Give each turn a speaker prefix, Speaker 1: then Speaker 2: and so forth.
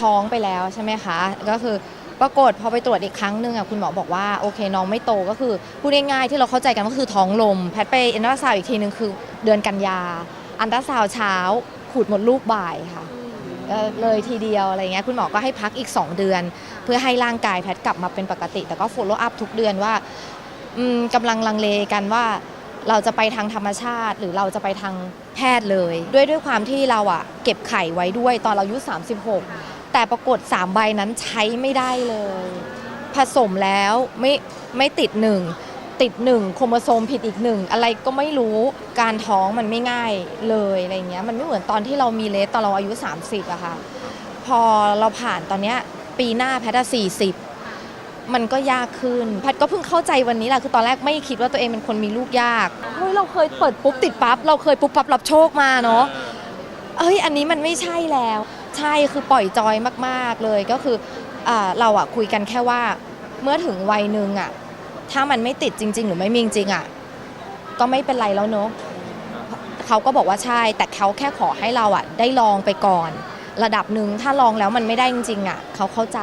Speaker 1: ท้องไปแล้วใช่ไหมคะ ก็คือปรากฏพอไปตรวจอีกครั้งหนึ่งอะคุณหมอบอกว่าโอเคน้องไม่โตก็คือพูดง่ายๆที่เราเข้าใจกันก็คือท้องลม แพทย์ไปอันตราซาวอีกทีหนึ่งคือเดือนกันยา อันตราซาวเช้าขูดหมดลูกบ่ายค่ะเลยทีเดียวอะไรเงี้ยคุณหมอก็ให้พักอีก 2 เดือน เพื่อให้ร่างกายแพทย์กลับมาเป็นปกติ แต่ก็ follow up ทุกเดือนว่าอืมกำลังลังเลกันว่าเราจะไปทางธรรมชาติ หรือเราจะไปทางแพทย์เลย ด้วยด้วยความที่เราอะเก็บไข่ไว้ด้วยตอนเราอายุ36 แต่ปรากฏ3ใบนั้นใช้ไม่ได้เลย ผสมแล้วไม่ไม่ติดหนึ่งติดหนึ่งโครโมโซมผิดอีกหนึ่งอะไรก็ไม่รู้การท้องมันไม่ง่ายเลยอะไรเงี้ยมันไม่เหมือนตอนที่เรามีเลสตอนเราอายุ 30อะค่ะพอเราผ่านตอนเนี้ยปีหน้าแพทย์สี่สิบมันก็ยากขึ้น แพทย์ก็เพิ่งเข้าใจวันนี้แหละคือตอนแรกไม่คิดว่าตัวเองเป็นคนมีลูกยากเฮ้ยเราเคยเปิดปุ๊บติดปั๊บเราเคยปุ๊บปั๊บรับโชคมาเนาะเอ้ยอันนี้มันไม่ใช่แล้ว ใช่คือปล่อยจอยมากๆเลยก็คืออเราอะคุยกันแค่ว่าเมื่อถึงวัยหนึ่งอะถ้ามันไม่ติดจริง ๆ หรือไม่มีจริงอะก็ไม่เป็นไรแล้วเนาะเขาก็บอกว่าใช่ แต่เขาแค่ขอให้เราอะได้ลองไปก่อน ระดับหนึ่งถ้าลองแล้วมันไม่ได้จริงๆอะเขาเข้าใจ